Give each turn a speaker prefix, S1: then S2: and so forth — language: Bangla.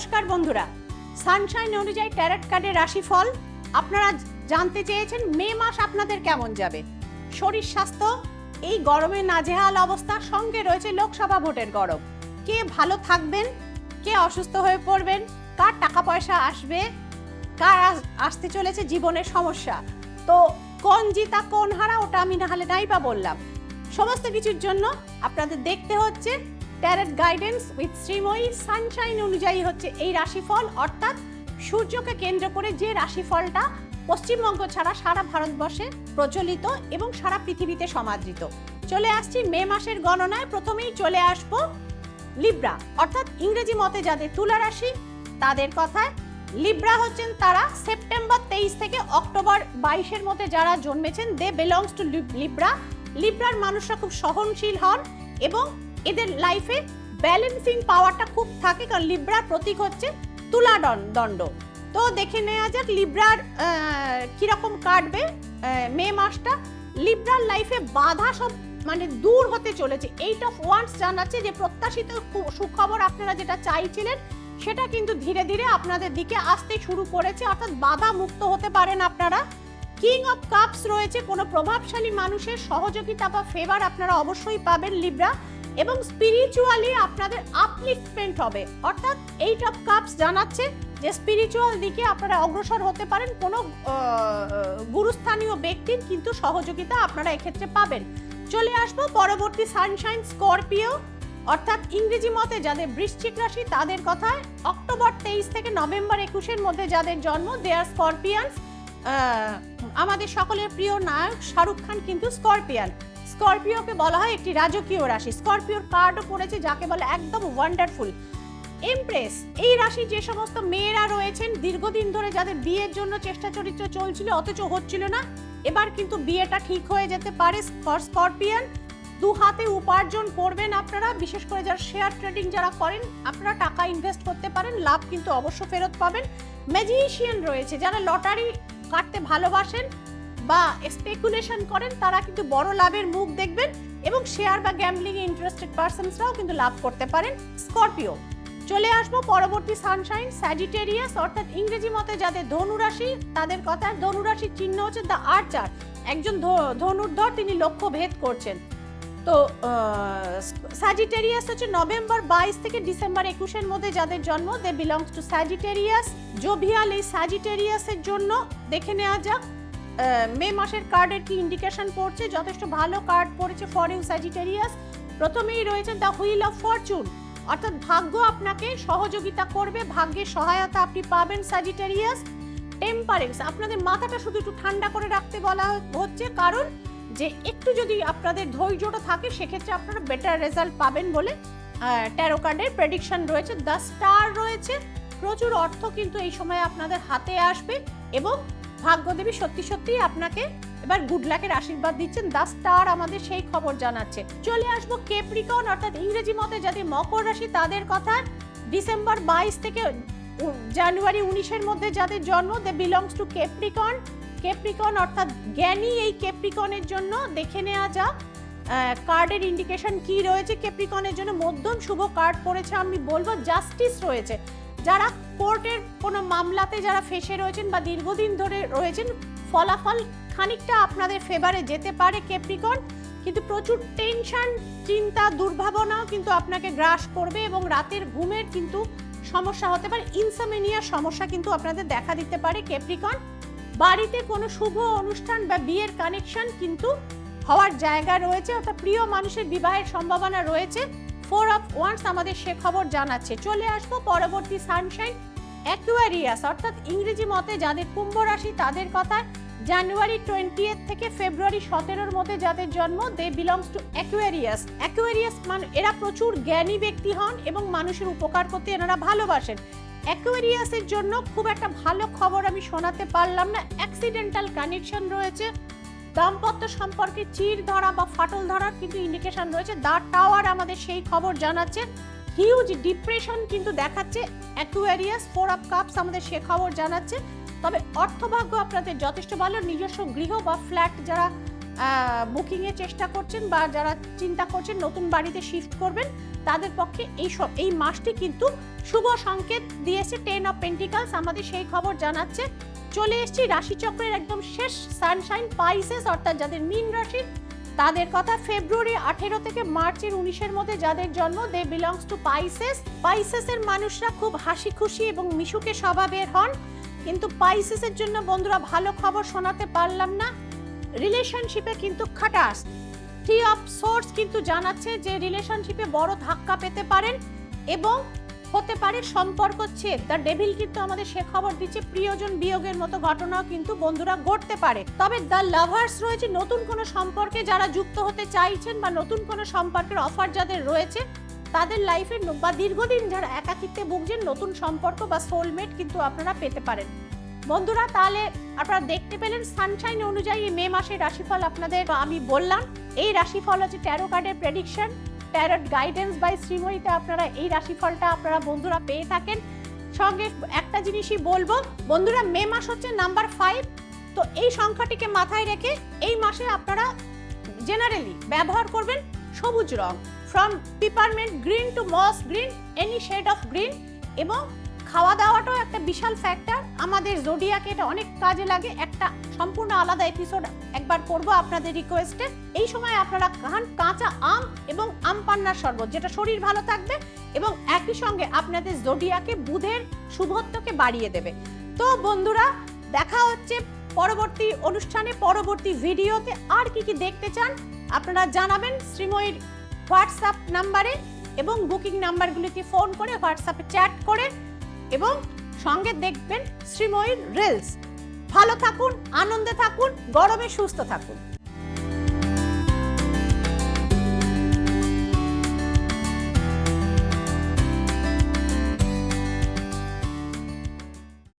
S1: নমস্কার বন্ধুরা। সানশাইন অনুযায়ী ট্যারেট কার্ডের রাশিফল। আপনারা জানতে চেয়েছেন মে মাস আপনাদের কেমন যাবে। শরীর স্বাস্থ্য, এই গরমে নাজেহাল অবস্থা, সঙ্গে রয়েছে লোকসভা ভোটের গরম। কে ভালো থাকবেন, কে অসুস্থ হয়ে পড়বেন, কার টাকা পয়সা আসবে, কার আসতে চলেছে জীবনের সমস্যা। তো কোন জিতা, কোন হারা, ওটা আমি না হলে নাই বা বললাম। সমস্ত কিছুর জন্য আপনাদের দেখতে হচ্ছে tarot guidance with Srimoyee Sunshine অনুযায়ী হচ্ছে এই রাশিফল, অর্থাৎ সূর্যকে কেন্দ্র করে যে রাশিফলটা পশ্চিমবঙ্গ ছাড়া সারা ভারতবর্ষে প্রচলিত এবং সারা পৃথিবীতে সমাদৃত। চলে আসছি মে মাসের গণনায়। প্রথমেই চলে আসব লিব্রা অর্থাৎ ইংরেজি মতে যাদের তুলা রাশি, তাদের কথায়। লিব্রা হচ্ছেন তারা সেপ্টেম্বর তেইশ থেকে অক্টোবর বাইশের মধ্যে যারা জন্মেছেন দে বিলংস টু লিব্রা লিব্রার মানুষরা খুব সহনশীল হন এবং এদের লাইফে ব্যালেন্সিং পাওয়ারটা খুব থাকে, কারণ লিব্রার প্রতীক হচ্ছে তুলা দণ্ড। তো দেখে নেওয়া যাক লিব্রার কীরকম কাটবে মে মাসটা। লিব্রার লাইফে বাধা সব মানে দূর হতে চলেছে। এইট অফ ওয়ান্স জানাচ্ছে যে প্রত্যাশিত সুখবর আপনারা যেটা চাইছিলেন, সেটা কিন্তু ধীরে ধীরে আপনাদের দিকে আসতে শুরু করেছে। অর্থাৎ বাধা মুক্ত হতে পারেন আপনারা। কিং অফ কাপস রয়েছে, কোনো প্রভাবশালী মানুষের সহযোগিতা বা ফেভার আপনারা অবশ্যই পাবেন লিব্রা এবং স্পিরিচুয়ালি আপনাদের আপলিফটমেন্ট হবে। অর্থাৎ এইট অফ কাপস জানাচ্ছে যে স্পিরিচুয়াল দিকে আপনারা অগ্রসর হতে পারেন। কোনো গুরুস্থানীয় ব্যক্তির কিন্তু সহযোগিতা আপনারা এক্ষেত্রে পাবেন। চলে আসব পরবর্তী সানশাইন স্করপিও অর্থাৎ ইংরেজি মতে যাদের বৃশ্চিক রাশি তাদের কথায় অক্টোবর তেইশ থেকে নভেম্বর একুশের মধ্যে যাদের জন্ম দেয়ার স্করপিয়ানস আমাদের সকলের প্রিয় নায়ক শাহরুখ খান কিন্তু স্করপিয়ান স্করপিওকে বলা হয় একটি রাজকীয় রাশি। স্করপিওর কার্ডও পড়েছে, যাকে বলে একদম ওয়ান্ডারফুল এমপ্রেস এই রাশি যে সমস্ত মেয়েরা রয়েছেন, দীর্ঘদিন ধরে যাদের বিয়ের জন্য চেষ্টা চরিত্র চলছিল, অথচ হচ্ছিল না, এবার কিন্তু বিয়েটা ঠিক হয়ে যেতে পারে স্করপিয়ান দু হাতে উপার্জন করবেন আপনারা, বিশেষ করে যারা শেয়ার ট্রেডিং যারা করেন, আপনারা টাকা ইনভেস্ট করতে পারেন, লাভ কিন্তু অবশ্য ফেরত পাবেন। ম্যাজিশিয়ান রয়েছে, যারা লটারি কাটতে ভালোবাসেন বা স্পেকুলেশন করেন, তারা কিন্তু বড় লাভের মুখ দেখবেন এবং শেয়ার বা গ্যাম্বলিং এ ইন্টারেস্টেড পার্সনসরাও কিন্তু লাভ করতে পারেন। স্করপিও চলে আসব পরবর্তী সানশাইন স্যাজিটেরিয়াস অর্থাৎ ইংরেজি মতে যাদের ধনুরাশি তাদের কথা ধনুরাশির চিহ্ন হচ্ছে দ্য আর্চার একজন ধনুর্ধর তিনি লক্ষ্য ভেদ করছেন। তো স্যাজিটেরিয়াস হচ্ছে নভেম্বর বাইশ থেকে ডিসেম্বর একুশের মধ্যে যাদের জন্ম they belong to Sagittarius jovial এই স্যাজিটেরিয়াসের জন্য দেখে নেওয়া যাক। মে মাসের কার্ডের কি ইন্ডিকেশন পড়ছে? যথেষ্ট ভালো কার্ড পড়েছে ফর ইউ স্যাজিটেরিয়াস প্রথমেই রয়েছে দ্য হুইল অফ ফরচুন অর্থাৎ ভাগ্য আপনাকে সহযোগিতা করবে, ভাগ্যের সহায়তা আপনি পাবেন স্যাজিটেরিয়াস টেম্পারেন্স আপনাদের মাথাটা শুধু একটু ঠান্ডা করে রাখতে বলা হচ্ছে, কারণ যে একটু যদি আপনাদের ধৈর্যটা থাকে, সেক্ষেত্রে আপনারা বেটার রেজাল্ট পাবেন বলে ট্যারো কার্ডের প্রেডিকশন রয়েছে। দ্য স্টার রয়েছে। প্রচুর অর্থ কিন্তু এই সময় আপনাদের হাতে আসবে এবং ভাগ্যদেবী সত্যি সত্যি আপনাকে এবার গুড লাকের আশীর্বাদ দিচ্ছেন। দা স্টার আমাদের সেই খবর জানাচ্ছে। চলে আসব কেপ্রিকন অর্থাৎ ইংরেজি মতে যাদের মকর রাশি, তাদের কথা ডিসেম্বর বাইশ থেকে জানুয়ারি উনিশের মধ্যে যাদের জন্ম দে বিলংস টু কেপ্রিকন কেপ্রিকন অর্থাৎ জ্ঞানী এই কেপ্রিকনের জন্য দেখে নেওয়া যাক কার্ডের ইন্ডিকেশন কি রয়েছে। কেপ্রিকনের জন্য মধ্যম শুভ কার্ড পড়েছে, আমি বলব জাস্টিস রয়েছে। যারা কোর্টের কোনো মামলাতে যারা ফেসে রয়েছেন বা দীর্ঘদিন ধরে রয়েছেন, ফলাফল খানিকটা আপনাদের ফেভারে যেতে পারে কেপ্রিকন কিন্তু প্রচুর টেনশন চিন্তা, দুর্ভাবনাও কিন্তু আপনাকে গ্রাস করবে এবং রাতের ঘুমের কিন্তু সমস্যা হতে পারে ইনসামেনিয়ার সমস্যা কিন্তু আপনাদের দেখা দিতে পারে কেপ্রিকন বাড়িতে কোনো শুভ অনুষ্ঠান বা বিয়ের কানেকশন কিন্তু হওয়ার জায়গা রয়েছে, অর্থাৎ প্রিয় মানুষের বিবাহের সম্ভাবনা রয়েছে। ফোর অফ ওয়ান্স আমাদের সে খবর জানাচ্ছে। চলে আসব পরবর্তী সানশাইন অ্যাকুয়ারিয়াস অর্থাৎ ইংরেজি মতে যাদের কুম্ভ রাশি তাদের কথা। জানুয়ারি টোয়েন্টি থেকে ফেব্রুয়ারি সতেরোর মধ্যে যাদের জন্ম they belong to Aquarius Aquarius মানে এরা প্রচুর জ্ঞানী ব্যক্তি হন এবং মানুষের উপকার করতে এনারা ভালোবাসেন। অ্যাকুয়ারিয়াসের জন্য খুব একটা ভালো খবর আমি শোনাতে পারলাম না। অ্যাক্সিডেন্টাল কানেকশন রয়েছে। দাম্পত্য সম্পর্কে চির ধরা বা ফাটল ধরার কিন্তু ইন্ডিকেশন রয়েছে। দা টাওয়ার আমাদের সেই খবর জানাচ্ছে। হিউজ ডিপ্রেশন কিন্তু দেখাচ্ছে। অ্যাকুয়ারিয়াস, ফোর অফ কাপস আমাদের সে খবর জানাচ্ছে। তবে অর্থভাগ্য আপনাদের যথেষ্ট ভালো। নিজস্ব গৃহ বা ফ্ল্যাট যারা বুকিংয়ের চেষ্টা করছেন বা যারা চিন্তা করছেন নতুন বাড়িতে শিফট করবেন, তাদের পক্ষে এই সব, এই মাসটি কিন্তু শুভ সংকেত দিয়েছে। টেন অফ পেন্টিকালস আমাদের সেই খবর জানাচ্ছে। চলে এসেছি রাশিচক্রের একদম শেষ সানশাইন পাইসেস, অর্থাৎ যাদের মীন রাশি, তাদের কথা ফেব্রুয়ারি আঠেরো থেকে মার্চের উনিশের মধ্যে যাদের জন্ম দে বিলংস টু পাইসেস পাইসেসের মানুষরা খুব হাসি খুশি এবং মিশুকে স্বভাবের হন। কিন্তু পাইসেসের জন্য বন্ধুরা ভালো খবর শোনাতে পারলাম না। রিলেশনশিপে কিন্তু খাটাস। থ্রি অফ সোর্স কিন্তু জানাচ্ছে যে রিলেশনশিপে বড় ধাক্কা পেতে পারেন এবং হতে পারে সম্পর্ক ছেদ। দ্য ডেভিল কিন্তু আমাদের সে খবর দিচ্ছে, প্রিয়জন বিয়োগের মতো ঘটনাও কিন্তু বন্ধুরা ঘটতে পারে। তবে দ্য লাভার্স রয়েছে নতুন কোনো সম্পর্কে যারা যুক্ত হতে চাইছেন বা নতুন কোনো সম্পর্কের অফার যাদের রয়েছে, তাদের লাইফে বা দীর্ঘদিন যারা একাকিত্বে ভুগছেন, নতুন সম্পর্ক বা সোলমেট কিন্তু আপনারা পেতে পারেন। বন্ধুরা, তাহলে আপনারা দেখতে পেলেন সানশাইন অনুযায়ী মে মাসের রাশিফল আপনাদের আমি বললাম, এই রাশিফল হচ্ছে ট্যারো কার্ডের প্রেডিকশন ট্যারট গাইডেন্স বাই শ্রীময়ীতে আপনারা এই রাশিফলটা আপনারা বন্ধুরা পেয়ে থাকেন। সঙ্গে একটা জিনিসই বলব, বন্ধুরা মে মাস হচ্ছে নাম্বার ফাইভ তো এই সংখ্যাটিকে মাথায় রেখে এই মাসে আপনারা জেনারেলি ব্যবহার করবেন সবুজ রং from peppermint green to moss green any shade of green এবং খাওয়া দাওয়াটাও একটা বিশাল ফ্যাক্টর আমাদের জোডিয়াকে এটা অনেক কাজে লাগে। একটা সম্পূর্ণ আলাদা এপিসোড একবার করব আপনাদের রিকোয়েস্টে এই সময় আপনারা খান কাঁচা আম এবং আম পান্নার শরবত, যেটা শরীর ভালো থাকবে এবং একই সঙ্গে আপনাদের জোডিয়াকে বুধের শুভত্বকে বাড়িয়ে দেবে। তো বন্ধুরা, দেখা হচ্ছে পরবর্তী অনুষ্ঠানে, পরবর্তী ভিডিওতে। আর কি কি দেখতে চান আপনারা জানাবেন শ্রীময়ীর হোয়াটসঅ্যাপ নাম্বারে এবং বুকিং নাম্বারগুলিতে ফোন করে হোয়াটসঅ্যাপে চ্যাট করে এবং সঙ্গে দেখবেন শ্রীময়ীর রিলস ভালো থাকুন আনন্দে থাকুন গরমে সুস্থ থাকুন।